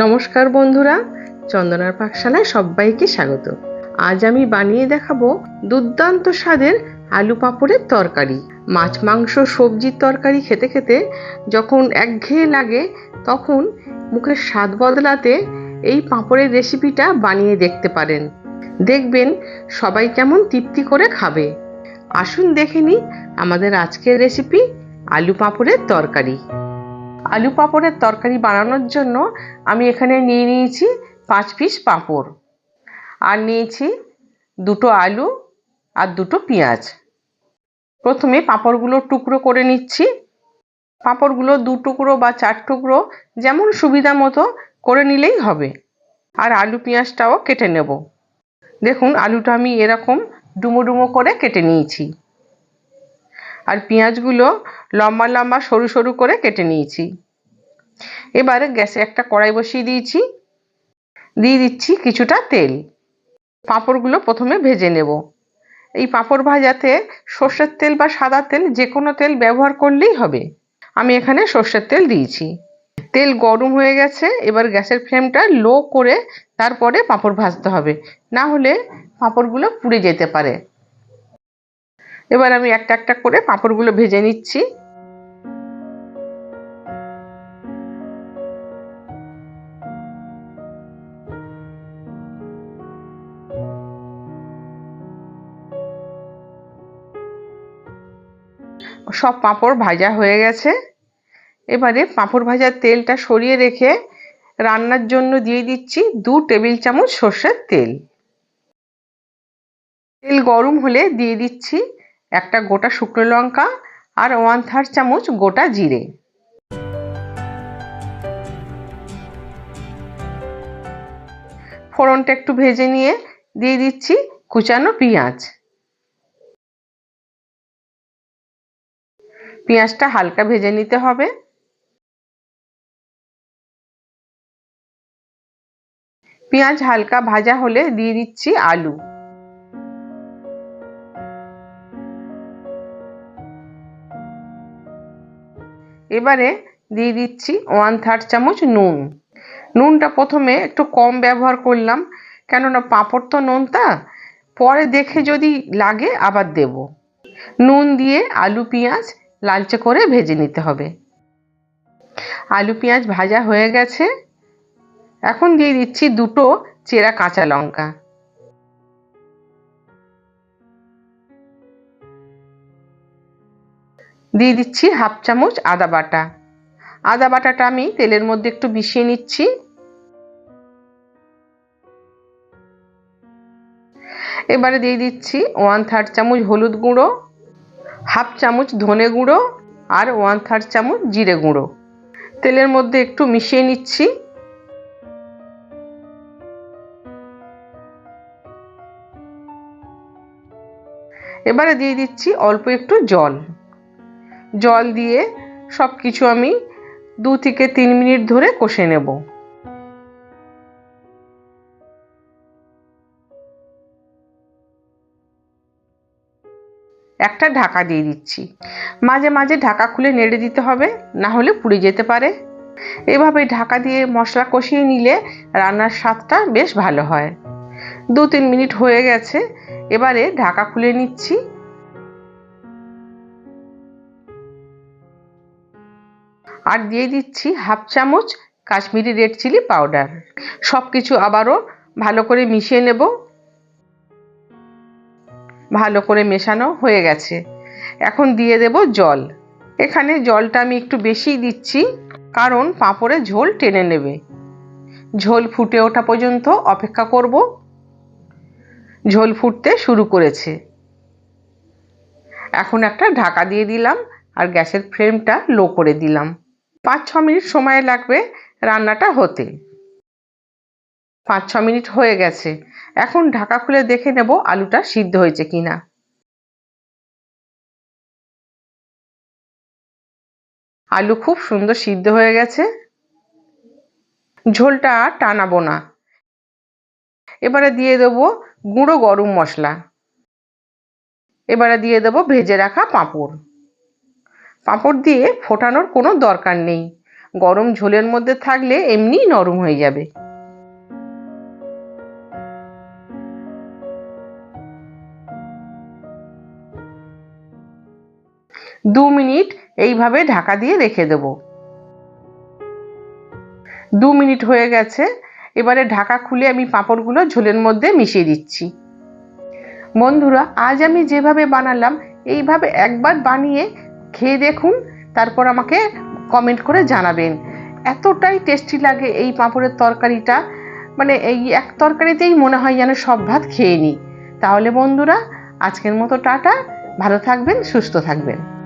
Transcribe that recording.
নমস্কার বন্ধুরা, চন্দনার পাকশালায় সবাইকে স্বাগত। আজ আমি বানিয়ে দেখাবো দুর্দান্ত স্বাদের আলু পাঁপড়ের তরকারি। মাছ, মাংস, সবজির তরকারি খেতে খেতে যখন একঘেয়ে লাগে, তখন মুখের স্বাদ বদলাতে এই পাঁপড়ের রেসিপিটা বানিয়ে দেখতে পারেন। দেখবেন সবাই কেমন তৃপ্তি করে খাবে। আসুন দেখে নিই আমাদের আজকের রেসিপি আলু পাঁপড়ের তরকারি। আলু পাঁপড়ের তরকারি বানানোর জন্য আমি এখানে নিয়ে নিয়েছি পাঁচ পিস পাঁপড়। আর নিয়েছি দুটো আলু আর দুটো পেঁয়াজ। প্রথমে পাঁপড়গুলো টুকরো করে নিচ্ছি। পাঁপড়গুলো দু টুকরো বা চার টুকরো যেমন সুবিধা মতো করে নিলেই হবে। আর আলু পেঁয়াজটাও কেটে নেব। দেখুন, আলুটা আমি এরকম ডুমো ডুমো করে কেটে নিয়েছি। আর পেঁয়াজগুলো লম্বা লম্বা সরু সরু করে কেটে নিয়েছি। এবারে গ্যাসে একটা কড়াই বসিয়ে দিয়েছি। দিয়ে দিচ্ছি কিছুটা তেল। পাঁপড়গুলো প্রথমে ভেজে নেব। এই পাঁপড় ভাজাতে সর্ষের তেল বা সাদা তেল যে কোনো তেল ব্যবহার করলেই হবে। আমি এখানে সর্ষের তেল দিয়েছি। তেল গরম হয়ে গেছে, এবার গ্যাসের ফ্লেমটা লো করে তারপরে পাঁপড় ভাজতে হবে। না হলে পাঁপড়গুলো পুড়ে যেতে পারে। এবার আমি একটা একটা করে পাঁপড়গুলো ভেজে নিচ্ছি। সব পাঁপড় ভাজা হয়ে গেছে। এবারে পাঁপড় ভাজার তেলটা সরিয়ে রেখে রান্নার জন্য দিয়ে দিচ্ছি দু টেবিল চামচ সর্ষের তেল। তেল গরম হলে দিয়ে দিচ্ছি একটা গোটা শুকনো লঙ্কা আর ওয়ান থার্ড চামচ গোটা জিরে। ফোড়নটা একটু ভেজে নিয়ে দিয়ে দিচ্ছি কুচানো পেঁয়াজ। পেঁয়াজটা হালকা ভেজে নিতে হবে। পেঁয়াজ হালকা ভাজা হলে দিয়ে দিচ্ছি আলু। এবারে দিয়ে দিচ্ছি ওয়ান থার্ড চামচ নুন। নুনটা প্রথমে একটু কম ব্যবহার করলাম, কেননা পাঁপড় তো নোনতা, পরে দেখে যদি লাগে আবার দেব। নুন দিয়ে আলু, পেঁয়াজ লালচে করে ভেজে নিতে হবে। আলু, পেঁয়াজ ভাজা হয়ে গেছে। এখন দিয়ে দিচ্ছি দুটো চেরা কাঁচা লঙ্কা। দিয়ে দিচ্ছি হাফ চামচ আদা বাটা। আদা বাটাটা আমি তেলের মধ্যে একটু মিশিয়ে নিচ্ছি। এবারে দিয়ে দিচ্ছি ওয়ান থার্ড চামচ হলুদ গুঁড়ো, হাফ চামচ ধনে গুঁড়ো আর ওয়ান থার্ড চামচ জিরে গুঁড়ো। তেলের মধ্যে একটু মিশিয়ে নিচ্ছি। এবারে দিয়ে দিচ্ছি অল্প একটু জল। জল দিয়ে সব কিছু আমি দু থেকে তিন মিনিট ধরে কষে নেব। একটা ঢাকা দিয়ে দিচ্ছি। মাঝে মাঝে ঢাকা খুলে নেড়ে দিতে হবে, না হলে পুড়ে যেতে পারে। এভাবে ঢাকা দিয়ে মশলা কষিয়ে নিলে রান্নার স্বাদটা বেশ ভালো হয়। দু তিন মিনিট হয়ে গেছে, এবারে ঢাকা খুলে নিচ্ছি। আর দিয়ে দিচ্ছি হাফ চামচ কাশ্মীরি রেড চিলি পাউডার। সব কিছু আবারও ভালো করে মিশিয়ে নেব। ভালো করে মেশানো হয়ে গেছে। এখন দিয়ে দেব জল। এখানে জলটা আমি একটু বেশি দিচ্ছি, কারণ পাঁপড়ে ঝোল টেনে নেবে। ঝোল ফুটে ওঠা পর্যন্ত অপেক্ষা করব। ঝোল ফুটতে শুরু করেছে। এখন একটা ঢাকা দিয়ে দিলাম আর গ্যাসের ফ্লেমটা লো করে দিলাম। পাঁচ ছ মিনিট সময় লাগবে রান্নাটা হতে। পাঁচ ছ মিনিট হয়ে গেছে। এখন ঢাকা খুলে দেখে নেব আলুটা সিদ্ধ হয়েছে কিনা। আলু খুব সুন্দর সিদ্ধ হয়ে গেছে। ঝোলটা টানাবো না। এবারে দিয়ে দেবো গুঁড়ো গরম মশলা। এবারে দিয়ে দেবো ভেজে রাখা পাঁপড়। পাঁপড় দিয়ে ফোটানোর কোনো দরকার নেই। গরম ঝোলের মধ্যে থাকলে এমনিই নরম হয়ে যাবে। দু মিনিট এইভাবে ঢাকা দিয়ে রেখে দেব। দু মিনিট হয়ে গেছে। এবারে ঢাকা খুলে আমি পাঁপড়গুলো ঝোলের মধ্যে মিশিয়ে দিচ্ছি। বন্ধুরা, আজ আমি যেভাবে বানালাম, এইভাবে একবার বানিয়ে খেয়ে দেখুন, তারপর আমাকে কমেন্ট করে জানাবেন। এতটাই টেস্টি লাগে এই পাঁপড়ের তরকারিটা। মানে এই এক তরকারিতেই মনে হয় যেন সব ভাত খেয়ে নিই তাহলে বন্ধুরা, আজকের মতো টাটা। ভালো থাকবেন, সুস্থ থাকবেন।